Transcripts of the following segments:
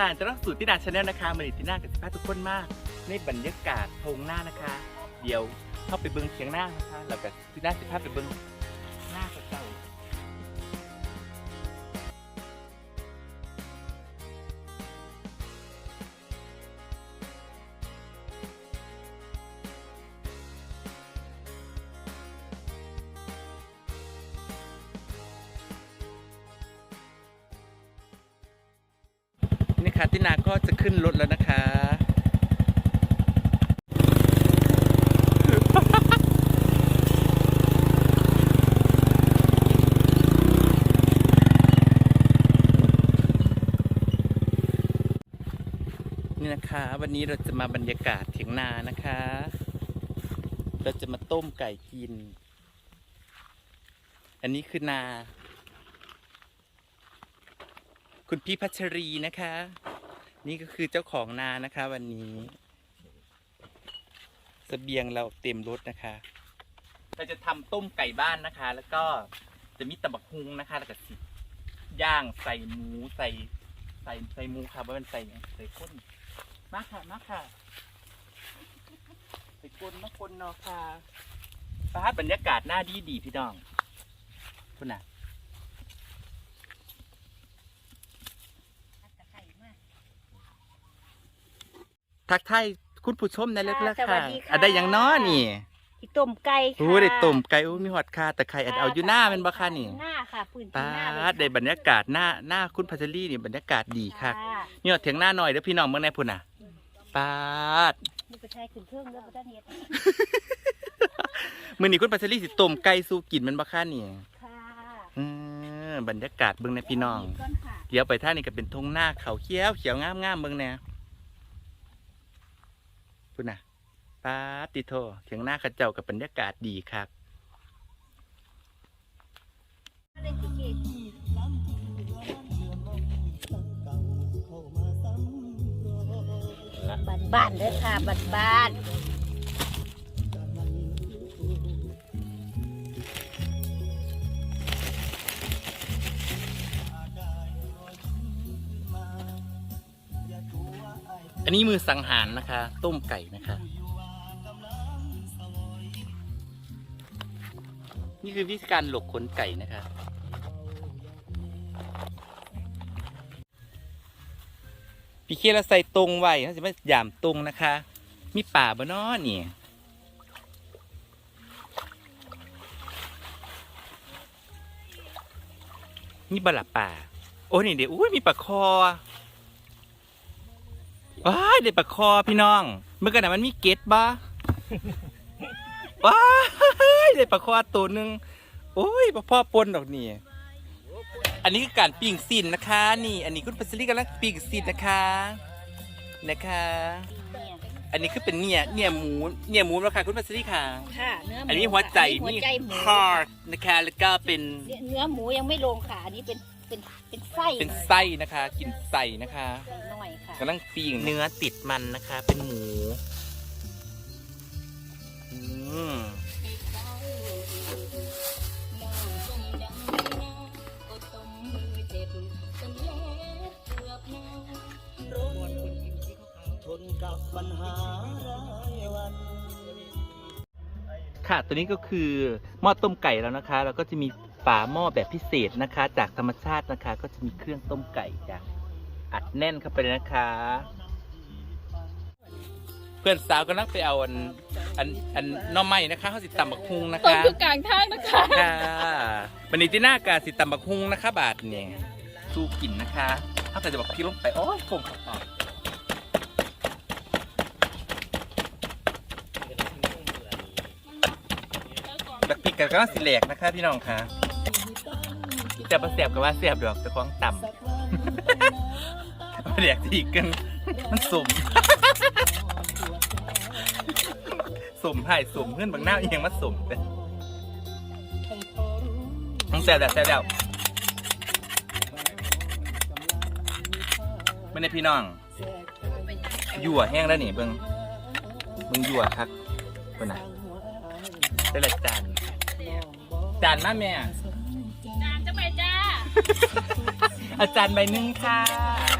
ค่ะจะต้องสู่ตินาชาแนลนะคะมาดิตินากับสิพาทุกคนมาก ในบรรยากาศทงหน้านะคะ เดี๋ยวเข้าไปเบิ้งเคียงหน้านะคะแล้วก็ตินาสิพาไปเบิ้ง นี่ค่ะตินาก็จะขึ้นรถแล้วนะคะ นี่นะคะ วันนี้เราจะมาบรรยากาศเถียงนานะคะ เราจะมาต้มไก่กิน อันนี้คือนาคุณพี่พัชรีนะคะ นี่ก็คือเจ้าของนานะคะ วันนี้สเสบียงเราเต็มรถนะคะ เราจะทำต้มไก่บ้านนะคะ แล้วก็จะมีตะบักฮุงนะคะ แล้วก็สิย่างใส่หมูใส่ใส่ใส่หมูค่ะว่ามันใส่ใส่ก้นมาค่ะมาค่ะใส่ก้นมาก้นเนาะค่ะฟ้าบรรยากาศหน้าดีดีพี่น้องคุณน่ะ ทักทายคุณผู้ชมในเล็กๆค่ะค่ะสวัสดีค่ะ อะได้อย่างน้อนี่อีต้มไก่ค่ะโอ้ได้ต้มไก่โอ้มีหอดคาแต่ไข่อันเอาอยู่หน้าแมันบ่ค่ะนี่หน้าค่ะปืนตาหน้าเลยดได้บรรยากาศหน้าหน้าคุณพัชรีนี่บรรยากาศดีค่ะค่ะนี่เถียงหน้าหน่อยเด้อพี่น้องเมืองในพุ่นน่ะปาดนี่ก็ใช้ขึ้นเครื่องแล้วก็ได้เฮ็ดมื้อนี้คุณพัชรีสิต้มไก่สู่กินแมันบ่ค่ะนี่ค่ะเออบรรยากาศเบิ่งในพี่น้อง ก่อนค่ะเดี๋ยวไปท่างนี่ก็เป็นทงหน้าเขาเขียวเขียวงามงามๆเบิ่งแน่ พุ่นน่ะปาติโทเถียงหน้าขาเจ้ากับบรรยากาศดีครับบ้านบ้านเด้อค่ะบ้านบ้าน นนี้มือสังหารนะคะ ต้มไก่นะคะ นี่คือวิธีการหลกขนไก่นะคะพี่เคเราใส่ตรงไว้เขาจะไม่หยามตรงนะคะ มีป่าบ่นอนี่นี่บลับป่า โอ้นี่เดี๋ยวอุ้ยมีปลาคอ ว้ายได้ปลาคอพี่น้อง เมื่อกี้น่ะมันมีเกตบ่ว้ายได้ปลาคอตัวหนึ่งโอ้ยพ่อปนดอกนี่อันนี้คือการปิ้งสินนะคะ นี่ อันนี้คุณพัสลีกำลังปิ้งสินนะคะนะคะเนี่ยอันนี้คือเป็นเนี่ยเนี่ยหมูเนี่ยหมูแล้วค่ะคุณพัสลีค่ะค่ะเนื้อหมูอันนี้หัวใจค่ะอันนี่นี้หัวใจหมู heart นะคะแล้วก็เป็นเนื้อหมูยังไม่ลงค่ะอันนี้เป็นเป็นเป็นไส้เป็นไส้นะคะ กินไส้นะคะใส่หน่อยค่ะ กำลังปิ้งเนื้อติดมันนะคะ เป็นหมูอืมค่ะตัวนี้ก็คือหม้อต้มไก่แล้วนะคะแล้วก็จะมีฝาหม้อแบบพิเศษนะคะ จากธรรมชาตินะคะ ก็จะมีเครื่องต้มไก่จ้ะ อัดแน่นเข้าไปเลยนะคะ เพื่อนสาวก็นั่งไปเอาอันอันอันหน้อไม้นะคะเขาสิตำบักฮุงนะต้นคะคือกลางทางนะคะค่ะบันนี้ที่หน้ากาสิตำบักฮุงนะคะ บาทเนี่ยสู้กินนะคะถ้าเกิดจะบอกพี่ลงไปโอ้ยผมขับออกบักพริกกับก็สิแหลกนะคะ พี่น้องค่ะแต่ประเสียบกับว่าเสียบดอกแต่ของต่ำ แหลกทีกัน มันสม สมให้สมเพื่อนบางหน้าเอียงมาสมเลยต้องแซวแล้วแซวแล้วไม่ได้พี่น้อง ยั่วแห้งแล้วนี่เบิงเบิงยั่วครับเบิ่งนะได้ละจานจานมาแม่จานจะไปจ้าอาจารย์ใบหนึ่งค่ะจ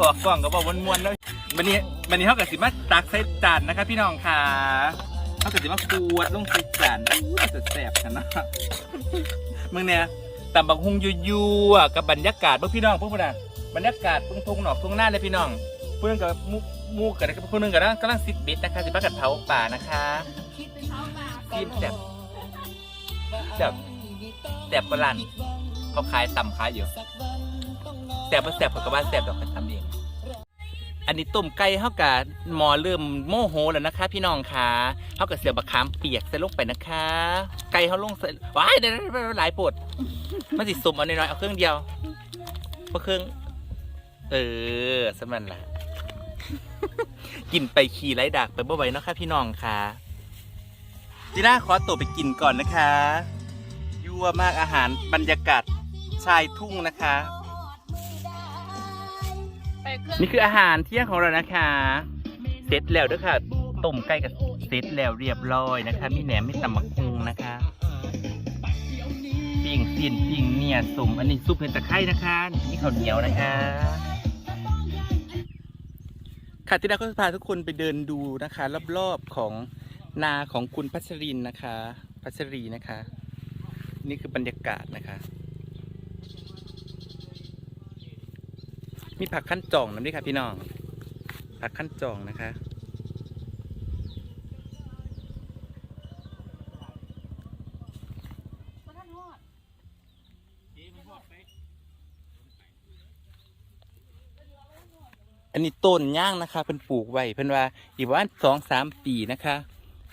ออกกล่องก็บอกมวนๆแล้ววันนี้วันนี้เขากับสิมาตักใส่จานนะคะพี่น้องค่ะเขากับสิมาขวดลงใส่จานอู้จะแสบกันเนาะมึงเนี่ยตำบักฮุงยูๆอ่กับบรรยากาศพื่อพี่น้องพวกมึงน่ะบรรยากาศตรงทงหนอกทงหน้าเลยพี่น้องเพื่อนกับมูมูกับเพื่อนกับกำลังซิดบิดนะคะสิพักกัดเผาป่านะคะซีมแสบแสบแสบประหลันเขาขายต่ำขายอยู่ แสบมาแสบกับบ้านแสบดอกกันทำเองอันนี้ต้มไก่เท่ากับหมอเริ่มโมโหแล้วนะคะ พี่น้องค่ะเท่ากับเสียบะขามเปียกใส่ลงไปนะคะ ไก่เขาลงใส่ว้ายเดี๋ยวหลายปวดมันสิสมเอาน้อยๆเอาเครื่องเดียวเพราะเครื่อง เออสมันละกินไปขี่ไร้ดักไปบ่ไหวเนาะค่ะพี่น้องค่ะจีน่าขอตัวไปกินก่อนนะคะ ยั่วมากอาหารบรรยากาศชายทุ่งนะคะ นี่คืออาหารเที่ยงของเรานะคะเสร็จแล้วด้วยค่ะต้มไก่กับเสร็จแล้วเรียบร้อยนะคะมีแหนมมีตำมักคุงนะคะปิ้งซีนปิ้งเนี่ยสมอันนี้ซุปเห็ดตะไคร้นะคะนี่ข้าวเหนียวนะคะค่ะที่เราก็จะพาทุกคนไปเดินดูนะคะ รอบๆของนาของคุณพัชรินนะคะ พัชรีนะคะ นี่คือบรรยากาศนะคะ มีผักขั้นจองน้ำด้วยค่ะพี่น้อง ผักขั้นจองนะคะ อันนี้ต้นย่างนะคะเพิ่นปลูกไว้เพิ่นว่าอีกประมาณสองสามปีนะคะ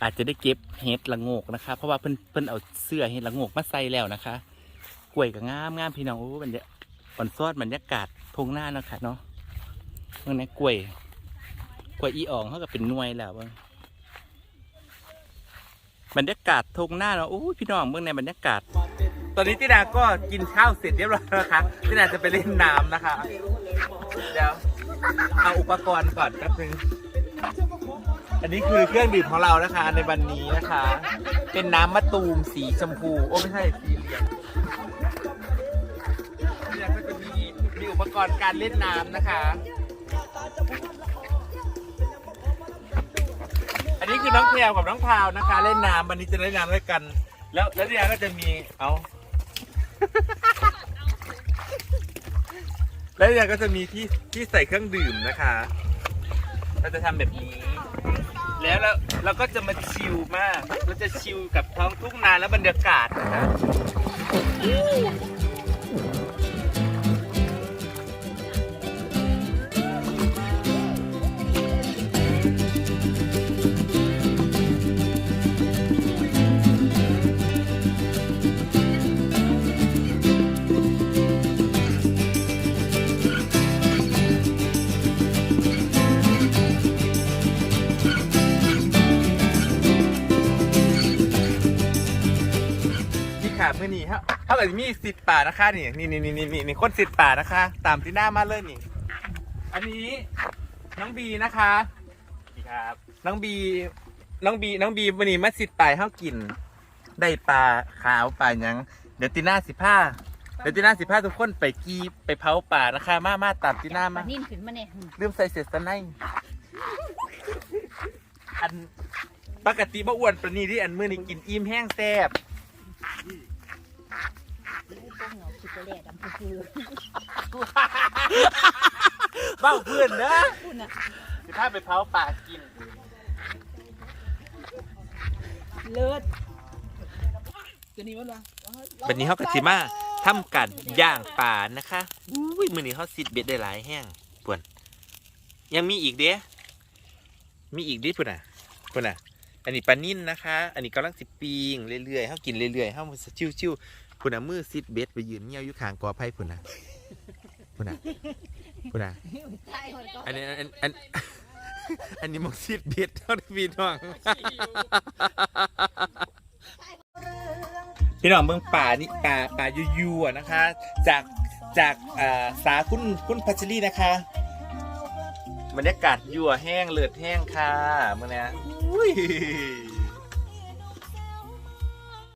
อาจจะได้เก็บเห็ดละโงกนะคะ เพราะว่าเพิ่นเพิ่นเอาเสื้อเห็ดละโงกมาใส่แล้วนะคะกล้วยก็งามงามพี่น้องโอ้บรรยา อ่อนซอดบรรยากาศทงหน้านะคะเนาะเมื่อนี้กล้วยกล้วยอีอ่องเขาก็เป็นนวยแล้วเบิ่งบรรยากาศทงหน้าเนาะโอ้พี่น้องเมื่อในบรรยากาศ ตอนนี้ติดาก็กินข้าวเสร็จเรียบร้อยแล้วนะคะติดาจะไปเล่นน้ำนะคะ เดี๋ยวเอาอุปกรณ์ก่อนแป๊บนึงอันนี้คือเครื่องดื่มของเรานะคะในวันนี้นะคะ เป็นน้ำมะตูมสีชมพู โอ้ไม่ใช่สีเหลือง อุปกรณ์การเล่นน้ำนะคะ อันนี้คือน้องแพรวกับน้องพราวนะคะ เล่นน้ำวันนี้จะเล่นน้ำด้วยกัน แล้วแล้วเนี่ยก็จะมีเอา แล้วเนี่ยก็จะมีที่ที่ใส่เครื่องดื่มนะคะ เราจะทำแบบนี้ แล้วเราเราก็จะมาชิลมาก เราจะชิลกับท้องทุ่งนาและบรรยากาศนะคะ มื่อนี้ฮะถ้าเกิดมีสิทธิ์ป่านะคะนี่นี่นี่นี่นี่นี่คนสิทธิ์ป่านะคะ ตามที่หน้ามาเลยนี่ อันนี้น้องบีนะคะดีครับน้องบีน้องบีน้องบีวันนี้มาสิทธิ์ป่าให้เขากิน ได้ปลาขาวปลาหยังเดี๋ยวตีหน้าสิผ้าเดี๋ยวตีหน้าสิผ้าทุกคนไปกีไปเผาป่านะคะ มามาตามตีหน้าปลามานิ่นขึ้นมาเนี่ยลืมใส่เสร็จซะในอันปกติบ่อ้วนปานนี้ที่อันมื้อนี้กินอิ่มแห้งแซ่บ ต้มเหนียวคือตัวแรกดำคือเบ้าเพื่อนเนอะคุณอะสิพาไปเผาป่ากิน เลิศวันนี้เขากับสิมาทำกันย่างป่านะคะอุ้ยมื้อนี้เขาซิดเบ็ดได้หลายแห้งปวนยังมีอีกเด้มีอีกดิปุ่นอะปุ่นอะ อันนี้ปลานิ่นนะคะ อันนี้กำลังสิปีงเรื่อยๆเขากินเรื่อยๆเขาชิวๆ ปุ่นอะมือซิดเบ็ดไปยืนเงี้ยวอยู่ข้างกอไผ่ปุ่นอะปุ่นอะปุ่นอะใช่คนก็อันนี้อันอันอันนี้มองซิดเบ็ดเท่าที่พี่น้องพี่น้องเมืองป่านี่ป่าป่ายูยูๆอะนะคะ จากจากอ่าสาคุณคุณพัชรีนะคะบรรยากาศยั่วแห้งเลือดแห้งค่ะเมื่อนี้อุ้ย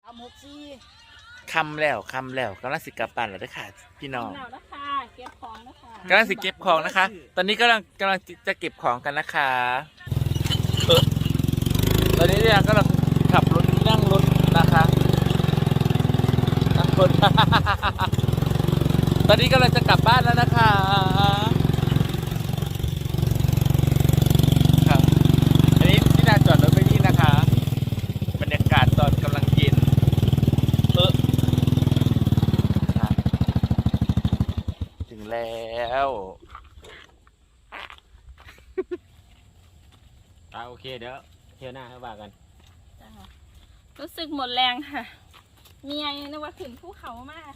เอาหมกซี่ คำแล้วคำแล้วกำลังสิกลับบ้านแล้วเด้อค่ะ พี่น้องแล้วนะคะเก็บก็บของนะคะกำลังสิเก็บของนะคะ ตอนนี้กำลังกำลังจะเก็บของกันนะคะเออตอนนี้เนี่ยกำลังขับรถนั่งรถนะคะนั่งรถ ตอนนี้กำลังจะกลับบ้านแล้วนะคะ ครับ อันนี้ที่นาจอดรถไปนี่นะคะ บรรยากาศตอนกำลังเย็น เออครับถึงแล้ว อ่าโอเคเดี๋ยวเที่ยวหน้าให้ว่ากันรู้สึกหมดแรงค่ะ เมียยังนึกว่าขึ้นภูเขามาก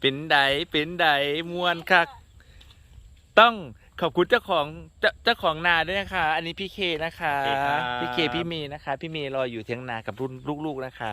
เป็นไดเป็นไดมวนคัก ต้องขอบคุณเจ้าของเจ้าเจ้าของนาด้วยนะคะ อันนี้พี่เคนะคะ โอเคครับ พี่เคพี่เมย์นะคะ พี่เมย์รออยู่เทียงนากับรุ่นลูกๆนะคะ